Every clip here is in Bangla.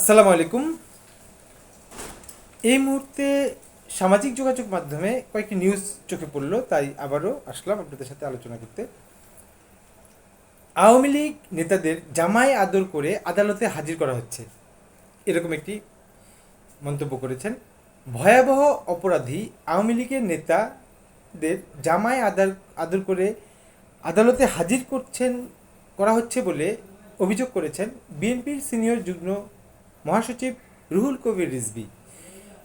আসসালামু আলাইকুম। এই মুহূর্তে সামাজিক যোগাযোগ মাধ্যমে কয়েকটি নিউজ চোখে পড়ল, তাই আবারও আসলাম আপনাদের সাথে আলোচনা করতে। আওয়ামী লীগ নেতাদের জামাই আদর করে আদালতে হাজির করা হচ্ছে। এরকম একটি মন্তব্য করেছেন। ভয়াবহ অপরাধী আওয়ামী লীগের নেতাদের জামাই আদার, আদর করে আদালতে হাজির করছেন, করা হচ্ছে বলে অভিযোগ করেছেন বিএনপির সিনিয়র যুগ্ম মহাসচিব রুহুল কবির রিজভী।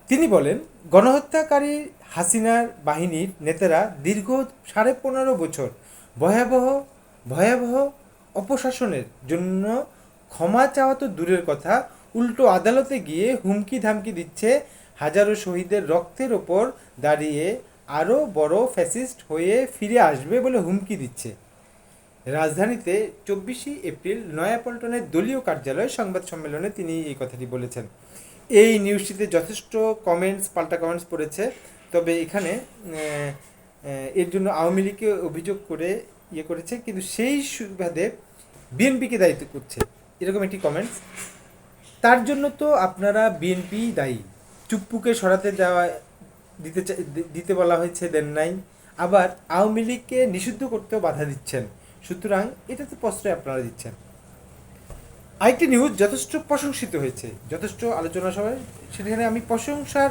তিনি বলেন, গণহত্যাকারী হাসিনার বাহিনীর নেতারা দীর্ঘ সাড়ে পনেরো বছর ভয়াবহ ভয়াবহ অপশাসনের জন্য ক্ষমা চাওয়া তো দূরের কথা, উল্টো আদালতে গিয়ে হুমকি ধামকি দিচ্ছে হাজারো শহীদের রক্তের ওপর দাঁড়িয়ে আরও বড় ফ্যাসিস্ট হয়ে ফিরে আসবে বলে হুমকি দিচ্ছে। রাজধানীতে চব্বিশে এপ্রিল নয়াপল্টনের দলীয় কার্যালয়ে সংবাদ সম্মেলনে তিনি এই কথাটি বলেছেন। এই নিউজটিতে যথেষ্ট কমেন্টস পাল্টা কমেন্টস পড়েছে। তবে এখানে এর জন্য আওয়ামী লীগকে অভিযোগ করে ইয়ে করেছে, কিন্তু সেই সুবাদে বিএনপিকে দায়িত্ব করছে। এরকম একটি কমেন্টস তার জন্য তো আপনারা বিএনপি দায়ী। চুপ্পুকে সরাতে দেওয়া, দিতে দিতে বলা হয়েছে দেন নাই। আবার আওয়ামী লীগকে নিষিদ্ধ করতেও বাধা দিচ্ছেন। সুতরাং এটাতে প্রশ্রয় আপনারা দিচ্ছেন। আরেকটি নিউজ যথেষ্ট প্রশংসিত হয়েছে। যথেষ্ট আলোচনা সভায়, সেখানে আমি প্রশংসার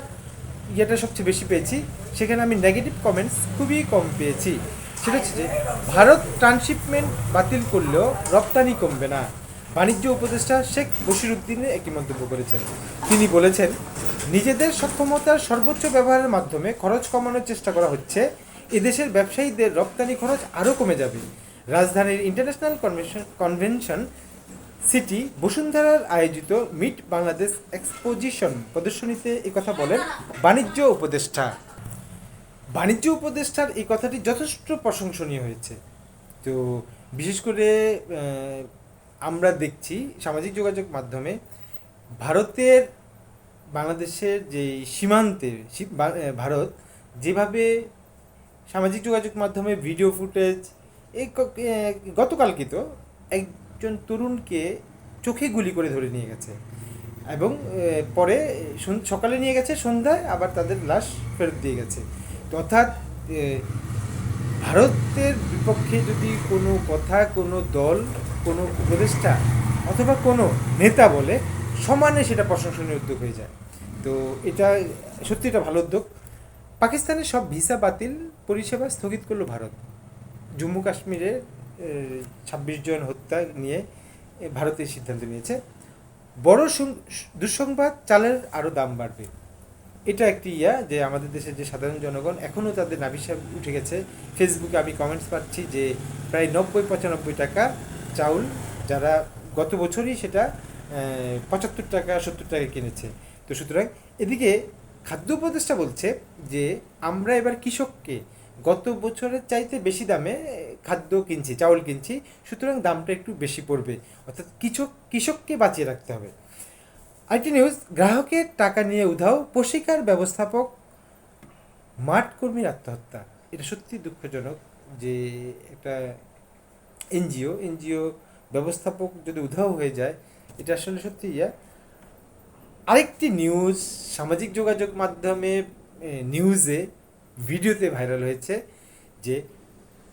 ইয়েটা সবচেয়ে বেশি পেয়েছি। সেখানে আমি নেগেটিভ কমেন্টস খুবই কম পেয়েছি। সেটা হচ্ছে যে, ভারত ট্রান্সশিপমেন্ট বাতিল করলেও রপ্তানি কমবে না। বাণিজ্য উপদেষ্টা শেখ বশিরুদ্দিনের একটি মন্তব্য করেছেন। তিনি বলেছেন, নিজেদের সক্ষমতার সর্বোচ্চ ব্যবহারের মাধ্যমে খরচ কমানোর চেষ্টা করা হচ্ছে। এদেশের ব্যবসায়ীদের রপ্তানি খরচ আরও কমে যাবে। রাজধানীর ইন্টারন্যাশনাল কনভেনশন সিটি বসুন্ধরার আয়োজিত মিট বাংলাদেশ এক্সপোজিশন প্রদর্শনীতে কথা বলেন বাণিজ্য উপদেষ্টা। বাণিজ্য উপদেষ্টার এই কথাটি যথেষ্ট প্রশংসনীয় হয়েছে। তো বিশেষ করে আমরা দেখছি সামাজিক যোগাযোগ মাধ্যমে ভারতের, বাংলাদেশের যে সীমান্তে ভারত যেভাবে সামাজিক যোগাযোগ মাধ্যমে ভিডিও ফুটেজ এই গতকালকে তো একজন তরুণকে চোখে গুলি করে ধরে নিয়ে গেছে। এবং পরে সকালে নিয়ে গেছে, সন্ধ্যায় আবার তাদের লাশ ফেরত দিয়ে গেছে। অর্থাৎ ভারতের বিপক্ষে যদি কোনো কথা, কোনো দল, কোনো উপদেষ্টা অথবা কোনো নেতা বলে, সমানে সেটা প্রশংসনীয় উদ্যোগ হয়ে যায়। তো এটা সত্যি এটা ভালো উদ্যোগ। পাকিস্তানের সব ভিসা বাতিল পরিষেবা স্থগিত করল ভারত। জম্মু কাশ্মীরে ছাব্বিশ জন হত্যা নিয়ে ভারতের সিদ্ধান্ত নিয়েছে। বড় দুঃসংবাদ, চালের আরও দাম বাড়বে। এটা একটি ইয়া যে আমাদের দেশের যে সাধারণ জনগণ এখনও তাদের নাভিসা উঠে গেছে। ফেসবুকে আমি কমেন্টস পাচ্ছি যে প্রায় নব্বই পঁচানব্বই টাকা চাউল যারা গত বছরই সেটা পঁচাত্তর টাকা, সত্তর টাকা কিনেছে। তো সুতরাং এদিকে খাদ্য উপদেষ্টা বলছে যে আমরা এবার কৃষককে গত বছরের চাইতে বেশি দামে খাদ্য কিনছি, চাউল কিনছি, সুতরাং দামটা একটু বেশি পড়বে। অর্থাৎ কৃষক, কৃষককে বাঁচিয়ে রাখতে হবে। আরেকটি নিউজ গ্রাহকের টাকা নিয়ে উধাও, পশিকার ব্যবস্থাপক, মাঠ কর্মীর আত্মহত্যা। এটা সত্যি দুঃখজনক যে একটা এনজিও এনজিও ব্যবস্থাপক যদি উধাও হয়ে যায়, এটা আসলে সত্যি ইয়া। আরেকটি নিউজ সামাজিক যোগাযোগ মাধ্যমে নিউজে ভিডিওতে ভাইরাল হয়েছে যে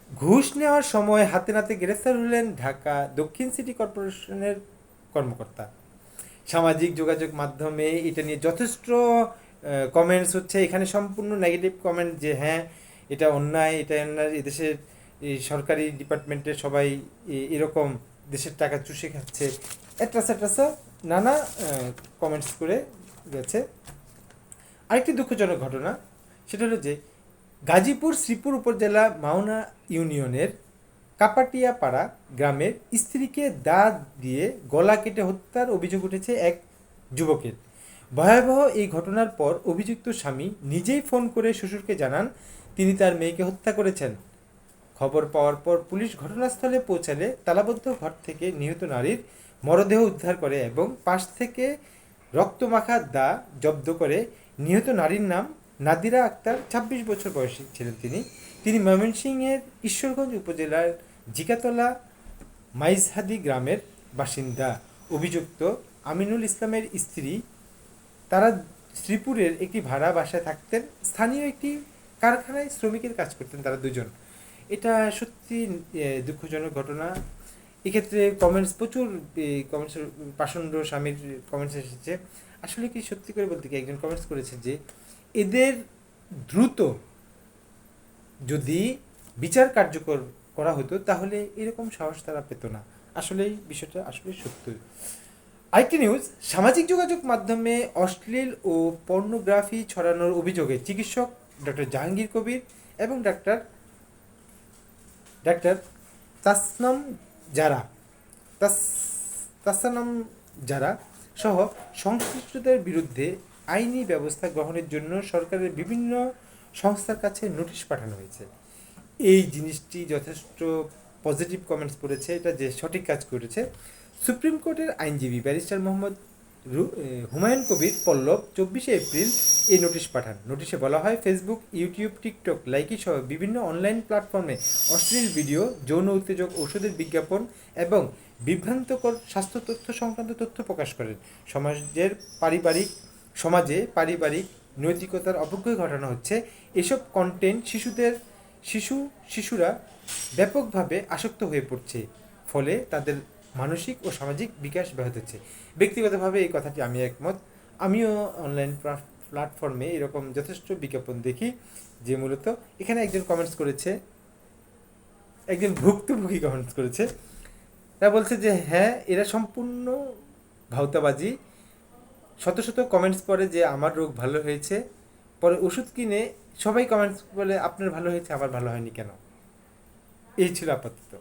ঘুষ নেওয়ার সময় হাতে নাতে গ্রেফতার হলেন ঢাকা দক্ষিণ সিটি কর্পোরেশনের কর্মকর্তা। সামাজিক যোগাযোগ মাধ্যমে এটা নিয়ে যথেষ্ট কমেন্টস হচ্ছে। এখানে সম্পূর্ণ নেগেটিভ কমেন্ট যে হ্যাঁ এটা অন্যায় এটা অন্যায়। এদেশের এই সরকারি ডিপার্টমেন্টের সবাই এরকম দেশের টাকা চুষে খাচ্ছে এট্রাসা এট্রাসা নানা কমেন্টস করে গেছে। আরেকটি দুঃখজনক ঘটনা সেটা হলো যে গাজীপুর, শ্রীপুর উপজেলা মাওনা ইউনিয়নের কাপাটিয়াপাড়া গ্রামের স্ত্রীকে দা দিয়ে গলা কেটে হত্যার অভিযোগ উঠেছে এক যুবকের। ভয়াবহ এই ঘটনার পর অভিযুক্ত স্বামী নিজেই ফোন করে শ্বশুরকে জানান, তিনি তার মেয়েকে হত্যা করেছেন। খবর পাওয়ার পর পুলিশ ঘটনাস্থলে পৌঁছালে তালাবদ্ধ ঘর থেকে নিহত নারীর মরদেহ উদ্ধার করে এবং পাশ থেকে রক্তমাখা দা জব্দ করে নিহত নারীর নাম নাদিরা আক্তার, ছাব্বিশ বছর বয়সী ছিলেন তিনি। তিনি ময়মনসিংহের ঈশ্বরগঞ্জ উপজেলার জিকাতলা মাইজহাদি গ্রামের বাসিন্দা। অভিযুক্ত আমিনুল ইসলামের স্ত্রী তারা শ্রীপুরের একটি ভাড়া বাসায় থাকতেন। স্থানীয় একটি কারখানায় শ্রমিকের কাজ করতেন তারা দুজন। এটা সত্যি দুঃখজনক ঘটনা। এক্ষেত্রে কমেন্টস প্রচুর কমেন্টস পাষণ্ড স্বামীর কমেন্টস এসেছে। আসলে কি সত্যি করে বলতে কি, একজন কমেন্টস করেছে যে এদের দ্রুত যদি বিচার কার্যকর করা হতো, তাহলে এরকম সাহস তারা পেত না। আসলেই বিষয়টা আসলে সত্য। আরেকটি নিউজ সামাজিক যোগাযোগ মাধ্যমে অশ্লীল ও পর্নোগ্রাফি ছড়ানোর অভিযোগে চিকিৎসক ডক্টর জাহাঙ্গীর কবির এবং ডাক্তার ডাক্তার তাসনম যারা তাস, তাসানম যারা সহ সংশ্লিষ্টদের বিরুদ্ধে আইনি ব্যবস্থা গ্রহণের জন্য সরকারের বিভিন্ন সংস্থার কাছে নোটিশ পাঠানো হয়েছে। এই জিনিসটি যথেষ্ট পজিটিভ কমেন্টস করেছে এটা যে সঠিক কাজ করেছে। সুপ্রিম কোর্টের আইনজীবী ব্যারিস্টার মোহাম্মদ হুমায়ুন কবির পল্লব চব্বিশে এপ্রিল এই নোটিশ পাঠান। নোটিশে বলা হয় ফেসবুক ইউটিউব টিকটক লাইকি সহ বিভিন্ন অনলাইন প্ল্যাটফর্মে অশ্লীল ভিডিও যৌন উত্তেজক ওষুধের বিজ্ঞাপন এবং বিভ্রান্তকর স্বাস্থ্য তথ্য সংক্রান্ত তথ্য প্রকাশ করেন। সমাজের পারিবারিক সমাজে পারিবারিক, নৈতিকতার অবক্ষয় ঘটানো হচ্ছে। এসব কন্টেন্ট শিশুদের, শিশু, শিশুরা ব্যাপকভাবে আসক্ত হয়ে পড়ছে, ফলে তাদের মানসিক ও সামাজিক বিকাশ ব্যাহত হচ্ছে। ব্যক্তিগতভাবে এই কথাটি আমি একমত। আমিও অনলাইন প্ল্যাটফর্মে এরকম যথেষ্ট বিজ্ঞাপন দেখি, যে মূলত এখানে একজন কমেন্টস করেছে, একজন ভুক্তভোগী কমেন্টস করেছে। তারা বলছে যে হ্যাঁ এরা সম্পূর্ণ ভাওতাবাজি শত শত কমেন্টস পরে যে আমার রোগ ভালো হয়েছে, পরে ওষুধ কিনে সবাই কমেন্টস বলে, আপনার ভালো হয়েছে আমার ভালো হয়নি কেন? এই ছিল আপাতত।